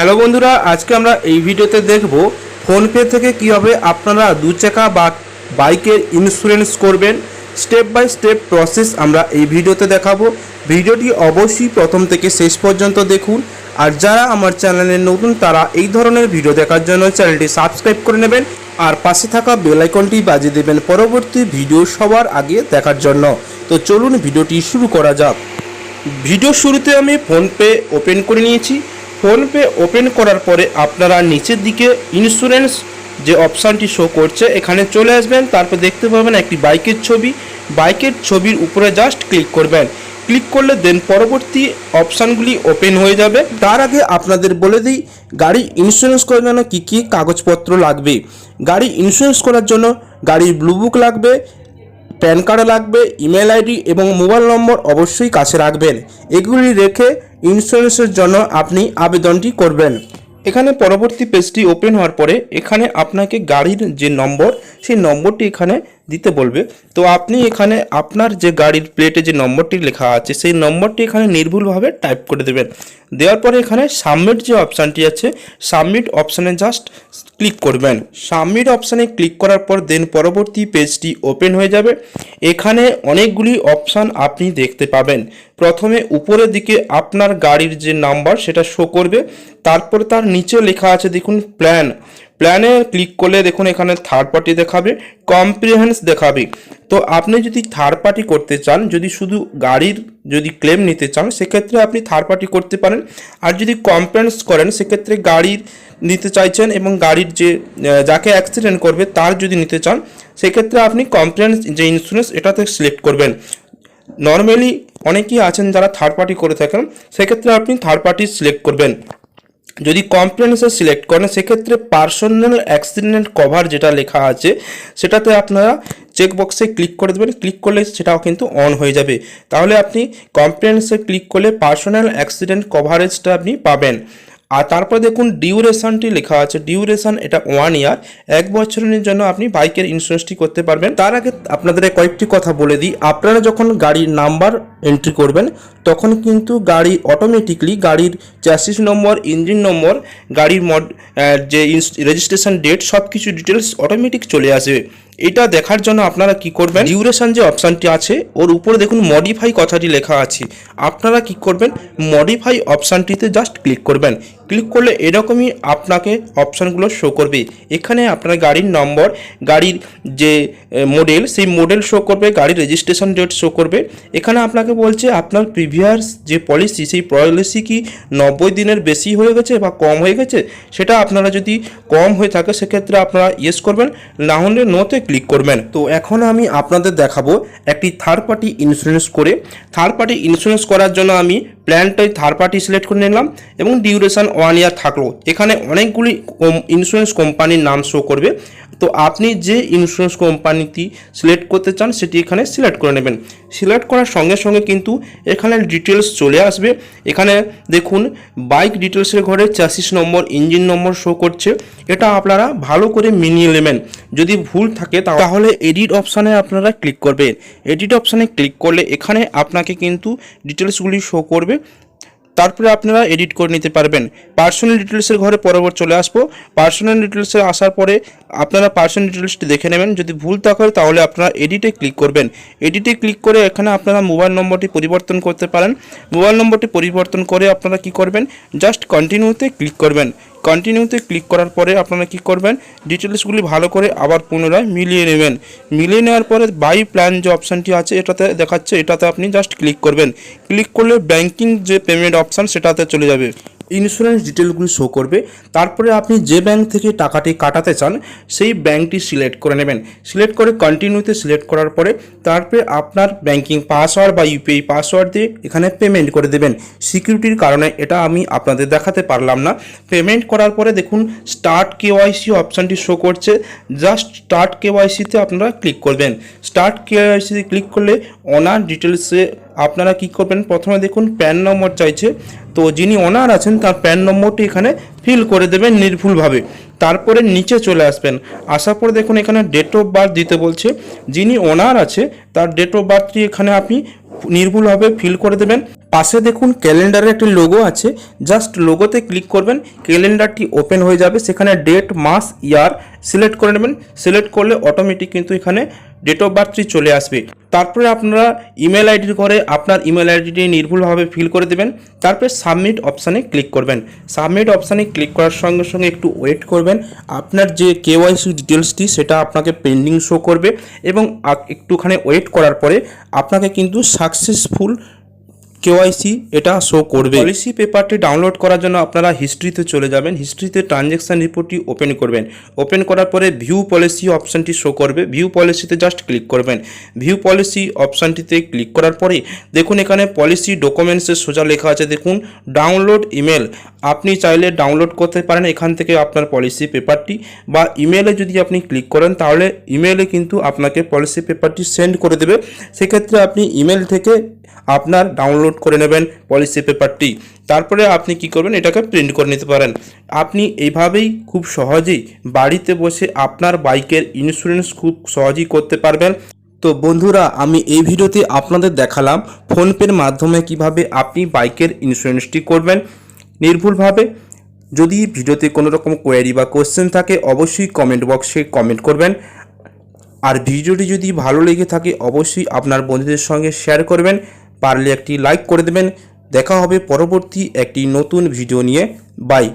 Hello বন্ধুরা, আজকে আমরা এই ভিডিওতে দেখব ফোনপে থেকে কীভাবে আপনারা দু চাকা বা বাইকের ইন্স্যুরেন্স করবেন। স্টেপ বাই স্টেপ প্রসেস আমরা এই ভিডিওতে দেখাবো। ভিডিওটি অবশ্যই প্রথম থেকে শেষ পর্যন্ত দেখুন। আর যারা আমার চ্যানেলে নতুন, তারা এই ধরনের ভিডিও দেখার জন্য চ্যানেলটি সাবস্ক্রাইব করে নেবেন আর পাশে থাকা বেল আইকনটি বাজিয়ে দেবেন পরবর্তী ভিডিও সবার আগে দেখার জন্য। তো চলুন ভিডিওটি শুরু করা যাক। ভিডিও শুরুতে আমি ফোনপে ওপেন করে নিয়েছি। ফোনপে ওপেন করার পরে আপনারা নিচের দিকে ইন্স্যুরেন্স যে অপশানটি শো করছে, এখানে চলে আসবেন, তারপর দেখতে পাবেন একটি বাইকের ছবি। বাইকের ছবির উপরে জাস্ট ক্লিক করবেন। ক্লিক করলে দেন পরবর্তী অপশানগুলি ওপেন হয়ে যাবে। তার আগে আপনাদের বলে দিই, গাড়ি ইন্স্যুরেন্স করার জন্য কী কী কাগজপত্র লাগবে? গাড়ি ইন্স্যুরেন্স করার জন্য গাড়ির ব্লু বুক লাগবে, প্যান কার্ড লাগবে ইমেল আইডি এবং মোবাইল নম্বর অবশ্যই কাছে রাখবেন। এগুলি রেখে ইন্স্যুরেন্সের জন্য আপনি আবেদনটি করবেন। এখানে পরবর্তী পেজটি ওপেন হওয়ার পরে এখানে আপনাকে গাড়ির যে নম্বর, সেই নম্বরটি এখানে দিতে বলবে। তো আপনি এখানে আপনার যে গাড়ির প্লেটে যে নম্বরটি লেখা আছে, সেই নম্বরটি এখানে নির্ভুলভাবে টাইপ করে দেবেন। দেওয়ার পরে এখানে সাবমিট যে অপশানটি আছে সাবমিট অপশানে জাস্ট ক্লিক করবেন। সাবমিট অপশানে ক্লিক করার পর দেন পরবর্তী পেজটি ওপেন হয়ে যাবে। এখানে অনেকগুলি অপশান আপনি দেখতে পাবেন। প্রথমে উপরের দিকে আপনার গাড়ির যে নাম্বার সেটা শো করবে। তারপরে তার নিচে লেখা আছে, দেখুন প্ল্যান প্ল্যানে ক্লিক করলে দেখুন এখানে থার্ড পার্টি দেখাবে কম্প্রিহেন্স দেখাবে। তো আপনি যদি থার্ড পার্টি করতে চান, যদি শুধু গাড়ির যদি ক্লেম নিতে চান, সেক্ষেত্রে আপনি থার্ড পার্টি করতে পারেন। আর যদি কম্প্রেন্স করেন, সেক্ষেত্রে গাড়ির নিতে চাইছেন এবং গাড়ির যে যাকে অ্যাক্সিডেন্ট করবে, তার যদি নিতে চান, সেক্ষেত্রে আপনি কমপ্লেন্স যে ইন্স্যুরেন্স এটাতে সিলেক্ট করবেন। নর্মালি অনেকেই আছেন যারা থার্ড পার্টি করে থাকেন, সেক্ষেত্রে আপনি থার্ড পার্টি সিলেক্ট করবেন। যদি কম্প্রেহেন্সিভ সিলেক্ট করেন, সেক্ষেত্রে পার্সোনাল অ্যাক্সিডেন্ট কভার যেটা লেখা আছে, সেটাতে আপনারা চেকবক্সে ক্লিক করে দেবেন। ক্লিক করলে সেটাও কিন্তু অন হয়ে যাবে। তাহলে আপনি কম্প্রেহেন্সিভ ক্লিক করলে পার্সোনাল অ্যাক্সিডেন্ট কভারেজটা আপনি পাবেন। আর তারপর দেখুন ডিউরেশনটি লেখা আছে। ডিউরেশন এটা ওয়ান ইয়ার এক বছরের জন্য আপনি বাইকের ইন্স্যুরেন্সটি করতে পারবেন। তার আগে আপনাদের কয়েকটি কথা বলে দিই। আপনারা যখন গাড়ির নাম্বার এন্ট্রি করবেন, তখন কিন্তু গাড়ি অটোমেটিকলি গাড়ির চ্যাসিস নম্বর ইঞ্জিন নম্বর গাড়ির মড যে রেজিস্ট্রেশন ডেট সব কিছু ডিটেলস অটোমেটিক চলে আসবে। এটা দেখার জন্য আপনারা কি করবেন? ডিউরেশন যে অপশানটি আছে, ওর উপরে দেখুন মডিফাই কথাটি লেখা আছে। আপনারা কি করবেন? মডিফাই অপশানটিতে জাস্ট ক্লিক করবেন। ক্লিক করলে এরকমই আপনাকে অপশানগুলো শো করবে। এখানে আপনার গাড়ির নম্বর, গাড়ির যে মডেল সেই মডেল শো করবে, গাড়ির রেজিস্ট্রেশন ডেট শো করবে। এখানে আপনাকে বলছে আপনার প্রিভিয়াস যে পলিসি সেই পলিসি কি নব্বই দিনের বেশি হয়ে গেছে বা কম হয়ে গেছে? সেটা আপনারা যদি কম হয়ে থাকে, সেক্ষেত্রে আপনারা ইয়েস করবেন, না হলে নোতে ক্লিক করবেন। তো এখন আমি আপনাদের দেখাবো একটি থার্ড পার্টি ইন্স্যুরেন্স করে। থার্ড পার্টি ইন্স্যুরেন্স করার জন্য আমি প্ল্যানটাই থার্ড পার্টি সিলেক্ট করে নিলাম এবং ডিউরেশন ওয়ান ইয়ার থাকল। এখানে অনেকগুলি ইন্স্যুরেন্স কোম্পানির নাম শো করবে। তো আপনি যে ইন্স্যুরেন্স কোম্পানিটি সিলেক্ট করতে চান, সেটি এখানে সিলেক্ট করে নেবেন। সিলেক্ট করার সঙ্গে সঙ্গে কিন্তু এখানে ডিটেলস চলে আসবে। এখানে দেখুন বাইক ডিটেলসের ঘরে chassis number engine number show করছে। এটা আপনারা ভালো করে মিনিয়ে নেবেন। যদি ভুল থাকে তাহলে এডিট অপশানে আপনারা ক্লিক করবেন এডিট অপশানে ক্লিক করলে এখানে আপনাকে কিন্তু ডিটেলসগুলি শো করবে। তারপরে আপনারা এডিট করে নিতে পারবেন। পার্সোনাল ডিটেলসের ঘরে পরবর্তী চলে আসব। পার্সোনাল ডিটেলসে আসার পরে আপনারা পার্সোনাল ডিটেলসটি দেখে নেবেন। যদি ভুল থাকে তাহলে আপনারা এডিটে ক্লিক করবেন। এডিটে ক্লিক করে এখানে আপনারা মোবাইল নম্বরটি পরিবর্তন করতে পারেন। মোবাইল নম্বরটি পরিবর্তন করে আপনারা কি করবেন? জাস্ট কন্টিনিউতে ক্লিক করবেন। কন্টিনিউতে ক্লিক করার পরে আপনারা কি করবেন? ডিটেলসগুলি ভালো করে আবার পুনরায় মিলিয়ে নেবেন। মিলিয়ে নেওয়ার পরে বাই প্ল্যান যে অপশানটি আছে, এটাতে দেখাচ্ছে, এটাতে আপনি জাস্ট ক্লিক করবেন। ক্লিক করলে ব্যাংকিং যে পেমেন্ট অপশান সেটাতে চলে যাবে। ইন্স্যুরেন্স ডিটেলগুলি শো করবে। তারপরে আপনি যে ব্যাংক থেকে টাকাটি কাটাতে চান, সেই ব্যাংকটি সিলেক্ট করে নেবেন। সিলেক্ট করে কন্টিনিউতে সিলেক্ট করার পরে তারপরে আপনার ব্যাংকিং পাসওয়ার্ড বা ইউপিআই পাসওয়ার্ড দিয়ে এখানে পেমেন্ট করে দেবেন। সিকিউরিটির কারণে এটা আমি আপনাদের দেখাতে পারলাম না। পেমেন্ট করার পরে দেখুন স্টার্ট কেওয়াইসি অপশানটি শো করছে। জাস্ট স্টার্ট কেওয়াইসিতে আপনারা ক্লিক করবেন। স্টার্ট কেওয়াইসিতে ক্লিক করলে ওনার ডিটেলসে আপনারা কি করবেন? প্রথমে দেখুন, প্যান নম্বর চাইছে। তো যিনি ওনার আছেন, তার প্যান নম্বরটি এখানে ফিল করে দেবেন নির্ভুলভাবে। তারপরে নিচে চলে আসবেন। আসার পরে দেখুন, এখানে ডেট অফ বার্থ দিতে বলছে। যিনি ওনার আছে, তার ডেট অফ বার্থটি এখানে আপনি নির্ভুলভাবে ফিল করে দেবেন। পাশে দেখুন ক্যালেন্ডারের একটি লোগো আছে। জাস্ট লোগোতে ক্লিক করবেন। ক্যালেন্ডারটি ওপেন হয়ে যাবে। সেখানে ডেট মাস ইয়ার সিলেক্ট করে নেবেন। সিলেক্ট করলে অটোমেটিক কিন্তু এখানে ডেট অফ বার্থটি চলে আসবে। তারপরে আপনারা ইমেল আইডির ঘরে আপনার ইমেল আইডিটি নির্ভুলভাবে ফিল করে দেবেন। তারপরে সাবমিট অপশানে ক্লিক করবেন। সাবমিট অপশানে ক্লিক করার সঙ্গে সঙ্গে একটু ওয়েট করবেন। আপনার যে কেওয়াইসি ডিটেলসটি সেটা আপনাকে পেন্ডিং শো করবে এবং একটুখানি ওয়েট করার পরে আপনাকে কিন্তু সাকসেসফুল কেওয়াইসি এটা শো করবে। পলিসি পেপারটি ডাউনলোড করার জন্য আপনারা হিস্ট্রিতে চলে যাবেন। হিস্ট্রিতে ট্রানজ্যাকশন রিপোর্টটি ওপেন করবেন। ওপেন করার পরে ভিউ পলিসি অপশানটি শো করবে। ভিউ পলিসিতে জাস্ট ক্লিক করবেন। ভিউ পলিসি অপশানটিতে ক্লিক করার পরে দেখুন এখানে পলিসি ডকুমেন্টসের সোজা লেখা আছে। দেখুন ডাউনলোড ইমেল আপনি চাইলে ডাউনলোড করতে পারেন এখান থেকে আপনার পলিসি পেপারটি বা ইমেলে যদি আপনি ক্লিক করেন তাহলে ইমেলে কিন্তু আপনাকে পলিসি পেপারটি সেন্ড করে দেবে। সেক্ষেত্রে আপনি ইমেল থেকে আপনার ডাউনলোড করে নেবেন পলিসি পেপারটি তারপরে আপনি কি করবেন? এটাকে প্রিন্ট করে নিতে পারেন। আপনি এইভাবেই খুব সহজেই বাড়িতে বসে আপনার বাইকের ইন্স্যুরেন্স খুব সহজেই করতে পারবেন। তো বন্ধুরা, আমি এই ভিডিওতে আপনাদের দেখালাম ফোনপের মাধ্যমে কীভাবে আপনি বাইকের ইন্স্যুরেন্সটি করবেন। নির্ভুলভাবে যদি ভিডিওতে কোনো রকম কোয়ারি বা কোশ্চেন থাকে, অবশ্যই কমেন্ট বক্সে কমেন্ট করবেন। আর ভিডিওটি যদি ভালো লেগে থাকে, অবশ্যই আপনার বন্ধুদের সঙ্গে শেয়ার করবেন। পারলে একটি লাইক করে দেবেন। দেখা হবে পরবর্তী একটি নতুন ভিডিও নিয়ে। বাই।